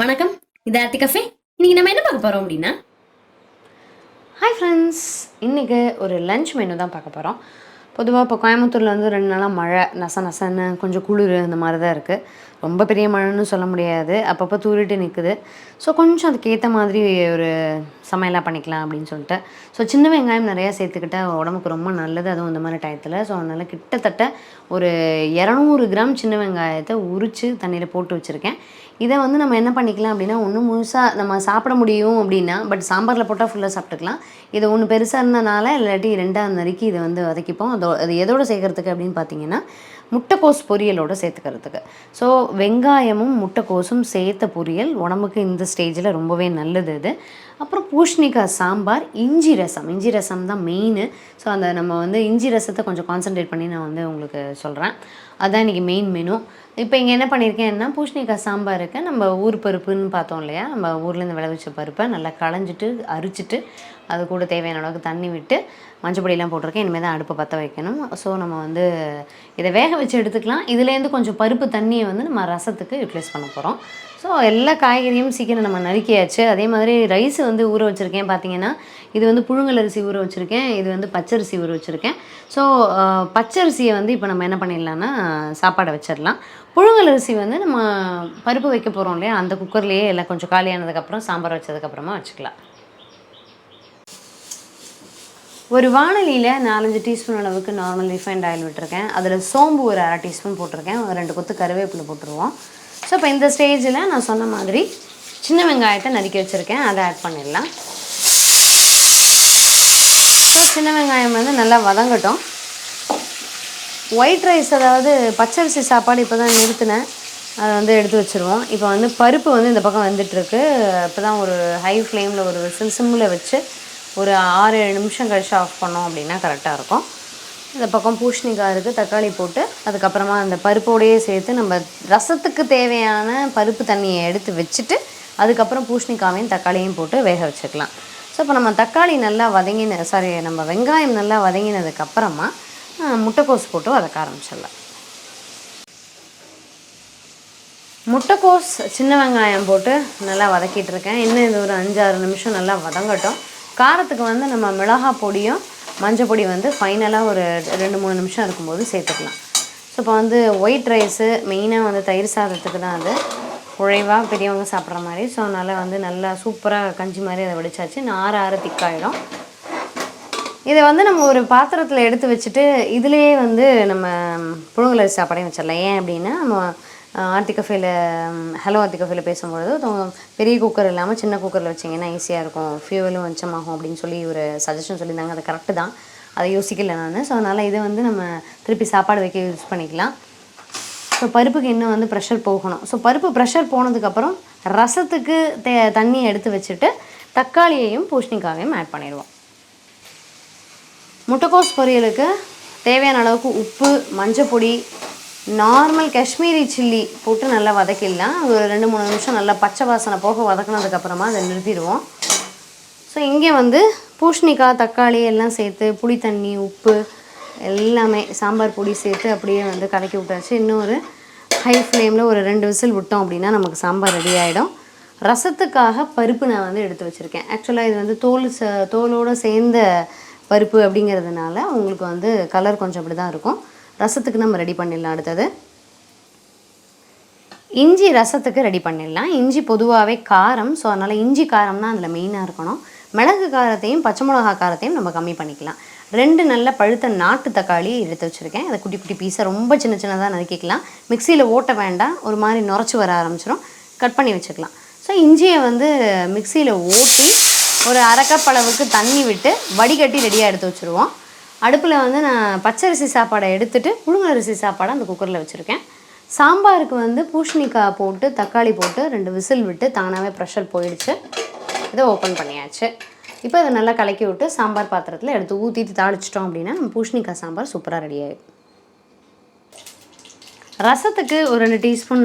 வணக்கம். இது ஆர்த்தி கஃபே. இன்னைக்கு நம்ம என்ன பார்க்க போறோம் அப்படின்னா? ஹாய் ஃப்ரெண்ட்ஸ் இன்றைக்கி ஒரு லஞ்ச் மெனு தான் பார்க்க போகிறோம் பொதுவாக இப்போ கோயம்புத்தூரில் வந்து ரெண்டு நாளாக மழை நச நசன்னு கொஞ்சம் குளிர் இந்த மாதிரி தான் இருக்குது ரொம்ப பெரிய மழைன்னு சொல்ல முடியாது. அப்பப்போ தூரிட்டு நிற்குது ஸோ கொஞ்சம் அதுக்கேற்ற மாதிரி ஒரு சமையலாக பண்ணிக்கலாம் அப்படின்னு சொல்லிட்டு. ஸோ சின்ன வெங்காயம் நிறையா சேர்த்துக்கிட்டால் உடம்புக்கு ரொம்ப நல்லது. அதுவும் இந்த மாதிரி டயத்தில் ஸோ அதனால் கிட்டத்தட்ட ஒரு இரநூறு கிராம் சின்ன வெங்காயத்தை உரித்து தண்ணியில் போட்டு வச்சுருக்கேன். இதை வந்து நம்ம என்ன பண்ணிக்கலாம் அப்படின்னா ஒன்று முழுசாக நம்ம சாப்பிட முடியும் அப்படின்னா பட் சாம்பாரில் போட்டால் ஃபுல்லாக சாப்பிட்டுக்கலாம். இது ஒன்று பெருசாக இருந்தனால இல்லாட்டி ரெண்டாவது நறுக்கி இதை வந்து வதக்கிப்போம். அதோ அது எதோட சேர்க்கறதுக்கு அப்படின்னு பார்த்தீங்கன்னா முட்டைக்கோஸ் பொரியலோடு சேர்த்துக்கிறதுக்கு. ஸோ வெங்காயமும் முட்டைக்கோஸும் சேர்த்த பொரியல் உடம்புக்கு இந்த ஸ்டேஜில் ரொம்பவே நல்லது இது. அப்புறம் பூஷ்ணிக்காய் சாம்பார் இஞ்சி ரசம். இஞ்சி ரசம் தான் மெயின் ஸோ அந்த நம்ம வந்து இஞ்சி ரசத்தை கொஞ்சம் கான்சென்ட்ரேட் பண்ணி நான் வந்து உங்களுக்கு சொல்கிறேன் அதுதான் இன்றைக்கி மெயின் மெனு இப்போ இங்கே என்ன பண்ணியிருக்கேன்னா பூஷ்ணிக்காய் சாம்பாருக்கு நம்ம ஊர் பருப்புன்னு பார்த்தோம் இல்லையா? நம்ம ஊர்லேருந்து விளைவிச்ச பருப்பை நல்லா களைஞ்சிட்டு அரிச்சிட்டு அது கூட தேவையான அளவுக்கு தண்ணி விட்டு மஞ்சப்பொடியெலாம் போட்டிருக்கேன். இனிமேல் தான் அடுப்பை பற்ற வைக்கணும். ஸோ நம்ம வந்து இதை வேக வச்சு எடுத்துக்கலாம். இதுலேருந்து கொஞ்சம் பருப்பு தண்ணியை வந்து நம்ம ரசத்துக்கு யூட்டிலைஸ் பண்ண போகிறோம் ஸோ எல்லா காய்கறியும் சீக்கிரம் நம்ம நறுக்கியாச்சு. அதே மாதிரி ரைஸ் வந்து ஊற வச்சுருக்கேன். பார்த்தீங்கன்னா இது வந்து புழுங்கல் அரிசி ஊற வச்சுருக்கேன். இது வந்து பச்சரிசி ஊற வச்சுருக்கேன். ஸோ பச்சரிசியை வந்து இப்போ நம்ம என்ன பண்ணிடலான்னா சாப்பாடை வச்சிடலாம். புழுங்கல் அரிசி வந்து நம்ம பருப்பு வைக்க போகிறோம் இல்லையா? அந்த குக்கர்லேயே எல்லாம் கொஞ்சம் காலியானதுக்கப்புறம் சாம்பார் வச்சதுக்கப்புறமா வச்சுக்கலாம். ஒரு வானலியில் நாலஞ்சு டீஸ்பூன் அளவுக்கு நார்மல் ரிஃபைண்ட் ஆயில் விட்டுருக்கேன். அதில் சோம்பு ஒரு அரை டீஸ்பூன் போட்டிருக்கேன். ஒரு ரெண்டு கொத்து கருவேப்பிலை போட்டுருவோம். ஸோ இப்போ இந்த ஸ்டேஜில் நான் சொன்ன மாதிரி சின்ன வெங்காயத்தை நறுக்கி வச்சுருக்கேன். அதை ஆட் பண்ணிடலாம். ஸோ சின்ன வெங்காயம் வந்து நல்லா வதங்கட்டும். ஒயிட் ரைஸ் அதாவது பச்சரிசி சாப்பாடு இப்போ தான் நிறுத்தினேன். அதை வந்து எடுத்து வச்சுருவோம். இப்போ வந்து பருப்பு வந்து இந்த பக்கம் வந்துட்டுருக்கு இப்போ தான் ஒரு ஹை ஃப்ளேமில் ஒரு விசில் சிம்மில் வச்சு ஒரு ஆறு ஏழு நிமிஷம் கழிச்சு ஆஃப் பண்ணோம் அப்படின்னா கரெக்டாக இருக்கும். இந்த பக்கம் பூஷணிக்காய் இருக்குது தக்காளி போட்டு அதுக்கப்புறமா அந்த பருப்போடையே சேர்த்து நம்ம ரசத்துக்கு தேவையான பருப்பு தண்ணியை எடுத்து வச்சுட்டு அதுக்கப்புறம் பூஷணிக்காவையும் தக்காளியும் போட்டு வேக வச்சுக்கலாம். ஸோ இப்போ நம்ம தக்காளி நல்லா வதங்கின சாரி நம்ம வெங்காயம் நல்லா வதங்கினதுக்கப்புறமா முட்டைக்கோஸ் போட்டு வதக்க ஆரம்பிச்சிடலாம். முட்டைக்கோஸ் சின்ன வெங்காயம் போட்டு நல்லா வதக்கிட்டு இருக்கேன். இன்னும் இது ஒரு அஞ்சாறு நிமிஷம் நல்லா வதங்கட்டும். காரத்துக்கு வந்து நம்ம மிளகாய் பொடியும் மஞ்சள் பொடி வந்து ஃபைனலாக ஒரு ரெண்டு மூணு நிமிஷம் இருக்கும்போது சேர்த்துக்கலாம். ஸோ இப்போ வந்து ஒயிட் ரைஸு மெயினாக வந்து தயிர் சாதத்துக்கு தான் அது. குழைவாக பெரியவங்க சாப்பிட்ற மாதிரி. ஸோ அதனால் வந்து நல்லா சூப்பராக கஞ்சி மாதிரி அதை வடித்தாச்சு நார ஆற திக்காயிடும். இதை வந்து நம்ம ஒரு பாத்திரத்தில் எடுத்து வச்சுட்டு இதுலேயே வந்து நம்ம புழுங்கலரிசி சாப்பாடையும் வச்சிடலாம். ஏன் அப்படின்னா நம்ம ஆர்த்தி கஃபேல ஹலோ ஆர்த்தி கஃபேல பேசும்பொழுது பெரிய குக்கர் இல்லாமல் சின்ன குக்கரில் வச்சிங்கன்னா ஈஸியாக இருக்கும். ஃபியூவலும் மிச்சமாகும் அப்படின்னு சொல்லி ஒரு சஜஷன் சொல்லியிருந்தாங்க. அது கரெக்டு தான். அதை யோசிக்கல நான். ஸோ அதனால் இதை வந்து நம்ம திருப்பி சாப்பாடு வைக்க யூஸ் பண்ணிக்கலாம். ஸோ பருப்புக்கு இன்னும் வந்து ப்ரெஷர் போகணும். ஸோ பருப்பு ப்ரெஷர் போனதுக்கப்புறம் ரசத்துக்கு தே தண்ணி எடுத்து வச்சுட்டு தக்காளியையும் பூஷணிக்காவையும் ஆட் பண்ணிடுவோம். முட்டைக்கோஸ் பொரியலுக்கு தேவையான அளவுக்கு உப்பு மஞ்சள் பொடி நார்மல் காஷ்மீரி சில்லி போட்டு நல்லா வதக்கிடலாம். ஒரு ரெண்டு மூணு நிமிஷம் நல்லா பச்சை வாசனை போக வதக்குனதுக்கப்புறமா அதை நிறுத்திடுவோம். ஸோ இங்கே வந்து பூஷணிக்காய் தக்காளி எல்லாம் சேர்த்து புளி தண்ணி உப்பு எல்லாமே சாம்பார் பொடி சேர்த்து அப்படியே வந்து கலக்கி விட்டாச்சு. இன்னும் ஒரு ஹை ஃப்ளேமில் ஒரு ரெண்டு விசில் விட்டோம் அப்படின்னா நமக்கு சாம்பார் ரெடி ஆகிடும் ரசத்துக்காக பருப்பு நான் வந்து எடுத்து வச்சுருக்கேன். ஆக்சுவலாக இது வந்து தோல் ச தோலோடு சேர்ந்த பருப்பு அப்படிங்கிறதுனால உங்களுக்கு வந்து கலர் கொஞ்சம் அப்படி தான் இருக்கும். ரசத்துக்கு நம்ம ரெடி பண்ணிடலாம். அடுத்தது இஞ்சி ரசத்துக்கு ரெடி பண்ணிடலாம். இஞ்சி பொதுவாகவே காரம் ஸோ அதனால் இஞ்சி காரம் தான் அதில் மெயினாக இருக்கணும். மிளகு காரத்தையும் பச்சை மிளகா காரத்தையும் நம்ம கம்மி பண்ணிக்கலாம். ரெண்டு நல்ல பழுத்த நாட்டு தக்காளி எடுத்து வச்சுருக்கேன். அதை குட்டி குட்டி பீஸாக ரொம்ப சின்ன சின்னதாக நறுக்கிக்கலாம். மிக்சியில் ஓட்ட வேண்டாம். ஒரு மாதிரி நுரைச்சி வர ஆரம்பிச்சிடும் கட் பண்ணி வச்சுக்கலாம். ஸோ இஞ்சியை வந்து மிக்சியில் ஓட்டி ஒரு அரைக்கப்பளவுக்கு தண்ணி விட்டு வடிகட்டி ரெடியாக எடுத்து வச்சுருவோம். அடுப்பில் வந்து நான் பச்சரிசி சாப்பாடை எடுத்துகிட்டு புழுங்கரிசி சாப்பாடை அந்த குக்கரில் வச்சுருக்கேன். சாம்பாருக்கு வந்து பூஷணிக்காய் போட்டு தக்காளி போட்டு ரெண்டு விசில் விட்டு தானாகவே ப்ரெஷர் போயிடுச்சு. இதை ஓப்பன் பண்ணியாச்சு. இப்போ இதை நல்லா கலக்கி விட்டு சாம்பார் பாத்திரத்தில் எடுத்து ஊற்றிட்டு தாளிச்சிட்டோம் அப்படின்னா நம்ம பூஷணிக்காய் சாம்பார் சூப்பராக ரெடி ஆகிடும் ரசத்துக்கு ஒரு ரெண்டு டீஸ்பூன்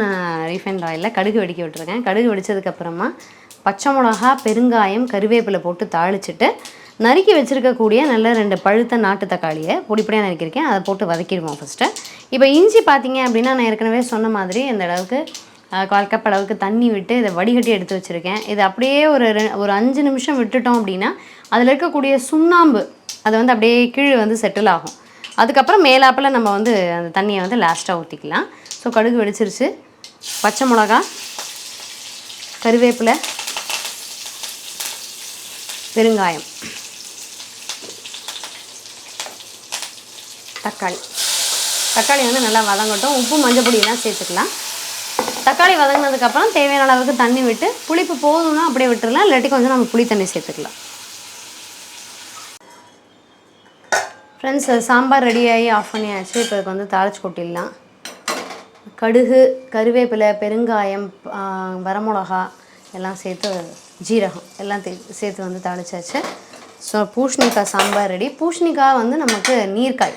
ரீஃபைண்ட் ஆயிலில் கடுகு வெடிக்க விட்டுருக்கேன். கடுகு வெடிச்சதுக்கப்புறமா பச்சை மிளகா பெருங்காயம் கருவேப்பிலை போட்டு தாளிச்சிட்டு நறுக்கி வச்சுருக்கக்கூடிய நல்ல ரெண்டு பழுத்த நாட்டு தக்காளியை பொடிப்படியாக நறுக்கியிருக்கேன். அதை போட்டு வதக்கிடுவோம் ஃபஸ்ட்டு இப்போ இஞ்சி பார்த்தீங்க அப்படின்னா நான் ஏற்கனவே சொன்ன மாதிரி இந்த அளவுக்கு கால் கப் அளவுக்கு தண்ணி விட்டு இதை வடிகட்டி எடுத்து வச்சுருக்கேன். இது அப்படியே ஒரு ரெ- ஒரு அஞ்சு நிமிஷம் விட்டுட்டோம் அப்படின்னா அதில் இருக்கக்கூடிய சுண்ணாம்பு அது வந்து அப்படியே கீழே வந்து செட்டில் ஆகும். அதுக்கப்புறம் மேலாப்பில் நம்ம வந்து அந்த தண்ணியை வந்து லாஸ்ட்டாக ஊற்றிக்கலாம் ஸோ கடுகு வெடிச்சிருச்சு. பச்சை மிளகா கருவேப்பிலை பெருங்காயம். தக்காளி. தக்காளி வந்து நல்லா வதங்கட்டும். உப்பு மஞ்சள் பொடியெல்லாம் சேர்த்துக்கலாம். தக்காளி வதங்கினதுக்கப்புறம் தேவையான அளவுக்கு தண்ணி விட்டு புளிப்பு போதும்னா அப்படியே விட்டுடலாம் இல்லாட்டி கொஞ்சம் நம்ம புளி தண்ணி சேர்த்துக்கலாம். ஃப்ரெண்ட்ஸ் சாம்பார் ரெடியாகி ஆஃப் பண்ணியாச்சு. இப்போ இதுக்கு வந்து தாளிச்சு கொட்டிடலாம். கடுகு கருவேப்பிலை பெருங்காயம் வரமிளகா எல்லாம் சேர்த்து ஜீரகம் எல்லாம் சேர்த்து வந்து தாளிச்சாச்சு. ஸோ பூஷ்ணிக்காய் சாம்பார் ரெடி பூஷணிக்காய் வந்து நமக்கு நீர்க்காய்.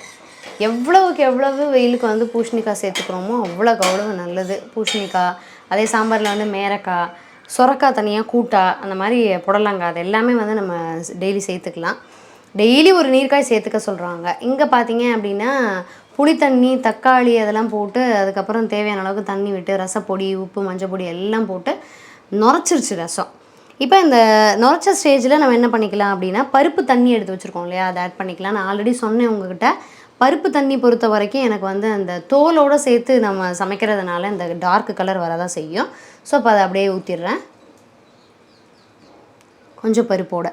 எவ்வளவுக்கு எவ்வளவு வெயிலுக்கு வந்து பூஷணிக்காய் சேர்த்துக்கிறோமோ அவ்வளோக்கு அவ்வளவு நல்லது. பூஷ்ணிக்காய் அதே சாம்பாரில் வந்து மேரக்காய் சுரக்காய் தனியாக கூட்டா அந்த மாதிரி புடலங்காய் அது எல்லாமே வந்து நம்ம டெய்லி சேர்த்துக்கலாம். டெய்லி ஒரு நீர்க்காய் சேர்த்துக்க சொல்கிறாங்க இங்கே பார்த்தீங்க அப்படின்னா புளி தண்ணி தக்காளி அதெல்லாம் போட்டு அதுக்கப்புறம் தேவையான அளவுக்கு தண்ணி விட்டு ரசப்பொடி உப்பு மஞ்சள் பொடி எல்லாம் போட்டு நுரைச்சிருச்சு ரசம். இப்போ இந்த நுரைச்ச ஸ்டேஜில் நம்ம என்ன பண்ணிக்கலாம் அப்படின்னா பருப்பு தண்ணி எடுத்து வச்சுருக்கோம் இல்லையா? அதை ஆட் பண்ணிக்கலாம். நான் ஆல்ரெடி சொன்னேன் உங்ககிட்ட. பருப்பு தண்ணி பொறுத்த வரைக்கும் எனக்கு வந்து அந்த தோலோடு சேர்த்து நம்ம சமைக்கிறதுனால இந்த டார்க் கலர் வரதான் செய்யும். ஸோ இப்போ அதை அப்படியே ஊற்றிடுறேன் கொஞ்சம் பருப்போட.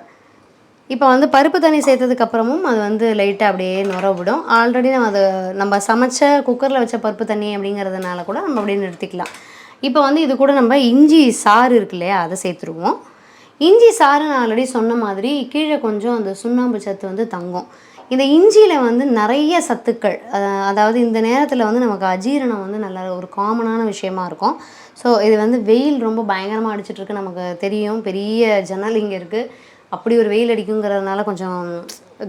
இப்போ வந்து பருப்பு தண்ணி சேர்த்ததுக்கப்புறமும் அது வந்து லைட்டாக அப்படியே நுர விடும். ஆல்ரெடி நம்ம அது நம்ம சமைச்ச குக்கரில் வச்ச பருப்பு தண்ணி அப்படிங்கிறதுனால கூட நம்ம அப்படியே நிறுத்திக்கலாம். இப்போ வந்து இது கூட நம்ம இஞ்சி சாறு இருக்கு இல்லையா அதை சேர்த்துருவோம். இஞ்சி சாறு நான் ஆல்ரெடி சொன்ன மாதிரி கீழே கொஞ்சம் அந்த சுண்ணாம்பு சத்து வந்து தங்கும். இந்த இஞ்சியில் வந்து நிறைய சத்துக்கள் அதாவது இந்த நேரத்தில் வந்து நமக்கு அஜீரணம் வந்து நல்ல ஒரு காமனான விஷயமா இருக்கும். ஸோ இது வந்து வெயில் ரொம்ப பயங்கரமாக அடிச்சிட்ருக்கு நமக்கு தெரியும். பெரிய ஜன்னல் இங்கே இருக்குது அப்படி ஒரு வெயில் அடிக்குங்கிறதுனால கொஞ்சம்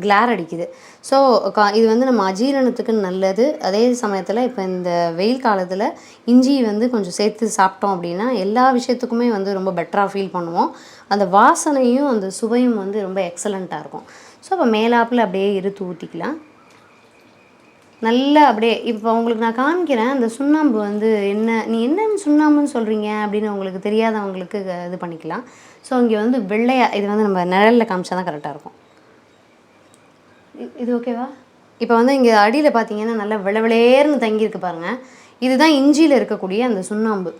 கிளார் அடிக்குது. ஸோ இது வந்து நம்ம அஜீரணத்துக்கு நல்லது. அதே சமயத்தில் இப்போ இந்த வெயில் காலத்தில் இஞ்சி வந்து கொஞ்சம் சேர்த்து சாப்பிட்டோம் அப்படின்னா எல்லா விஷயத்துக்குமே வந்து ரொம்ப பெட்டராக ஃபீல் பண்ணுவோம். அந்த வாசனையும் அந்த சுவையும் வந்து ரொம்ப எக்ஸலண்ட்டாக இருக்கும். ஸோ இப்போ மேலாப்பில் அப்படியே இருத்து ஊற்றிக்கலாம் நல்லா அப்படியே இப்போ உங்களுக்கு நான் காமிக்கிறேன் அந்த சுண்ணாம்பு வந்து என்ன நீ என்னென்னு சுண்ணாம்புன்னு சொல்கிறீங்க அப்படின்னு உங்களுக்கு தெரியாதவங்களுக்கு இது பண்ணிக்கலாம். ஸோ இங்கே வந்து வெள்ளையாக இது வந்து நம்ம நிழலில் காமிச்சா தான் கரெக்டாக இருக்கும். இது ஓகேவா இப்போ வந்து இங்கே அடியில் பார்த்தீங்கன்னா நல்லா விளவிளேர்னு தங்கியிருக்கு பாருங்கள் இதுதான் இஞ்சியில் இருக்கக்கூடிய அந்த சுண்ணாம்பு.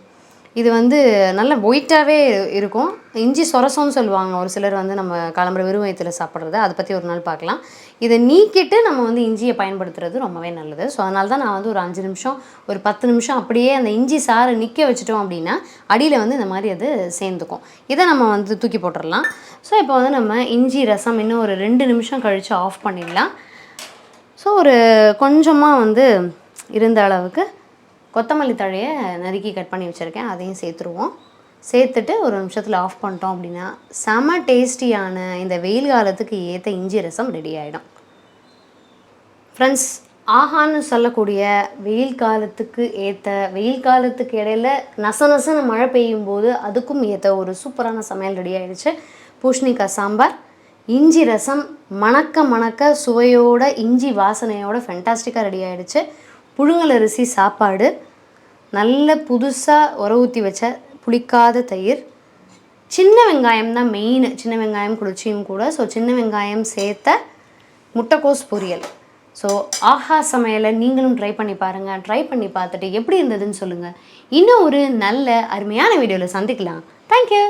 இது வந்து நல்ல ஒயிட்டாகவே இருக்கும். இஞ்சி சொரசம்னு சொல்லுவாங்க. ஒரு சிலர் வந்து நம்ம கிளம்புற வெறும் வயிற்றில் சாப்பிட்றது. அதை பற்றி ஒரு நாள் பார்க்கலாம். இதை நீக்கிட்டு நம்ம வந்து இஞ்சியை பயன்படுத்துறது ரொம்பவே நல்லது. ஸோ அதனால தான் நான் வந்து ஒரு அஞ்சு நிமிஷம் ஒரு பத்து நிமிஷம் அப்படியே அந்த இஞ்சி சாறை நிற்க வச்சுட்டோம் அப்படின்னா அடியில் வந்து இந்த மாதிரி அது சேர்ந்துக்கும். இதை நம்ம வந்து தூக்கி போட்டுடலாம் ஸோ இப்போ வந்து நம்ம இஞ்சி ரசம் இன்னும் ஒரு ரெண்டு நிமிஷம் கழித்து ஆஃப் பண்ணிடலாம். ஸோ ஒரு கொஞ்சமாக வந்து இருந்த அளவுக்கு கொத்தமல்லி தழையை நறுக்கி கட் பண்ணி வச்சுருக்கேன். அதையும் சேர்த்துருவோம். சேர்த்துட்டு ஒரு நிமிஷத்தில் ஆஃப் பண்ணிட்டோம் அப்படின்னா செம டேஸ்டியான இந்த வெயில் காலத்துக்கு ஏற்ற இஞ்சி ரசம் ரெடி ஆகிடும் ஃப்ரெண்ட்ஸ் ஆஹான்னு சொல்லக்கூடிய வெயில் காலத்துக்கு ஏற்ற வெயில் காலத்துக்கு இடையில நச நசன மழை பெய்யும் போது அதுக்கும் ஏற்ற ஒரு சூப்பரான சமையல் ரெடி ஆகிடுச்சு பூஷ்ணிக்காய் சாம்பார். இஞ்சி ரசம் மணக்க மணக்க சுவையோட இஞ்சி வாசனையோட ஃபென்டாஸ்டிக்காக ரெடி ஆகிடுச்சு புழுங்கல் அரிசி சாப்பாடு. நல்ல புதுசாக உர ஊற்றி வச்ச புளிக்காத தயிர். சின்ன வெங்காயம் தான் மெயின் சின்ன வெங்காயம் குளிர்ச்சியும் கூட. ஸோ சின்ன வெங்காயம் சேர்த்த முட்டைக்கோஸ் பொரியல். ஸோ ஆஹா சமையலை நீங்களும் ட்ரை பண்ணி பாருங்கள் ட்ரை பண்ணி பார்த்துட்டு எப்படி இருந்ததுன்னு சொல்லுங்கள் இன்னும் ஒரு நல்ல அருமையான வீடியோவில் சந்திக்கலாம். தேங்க்யூ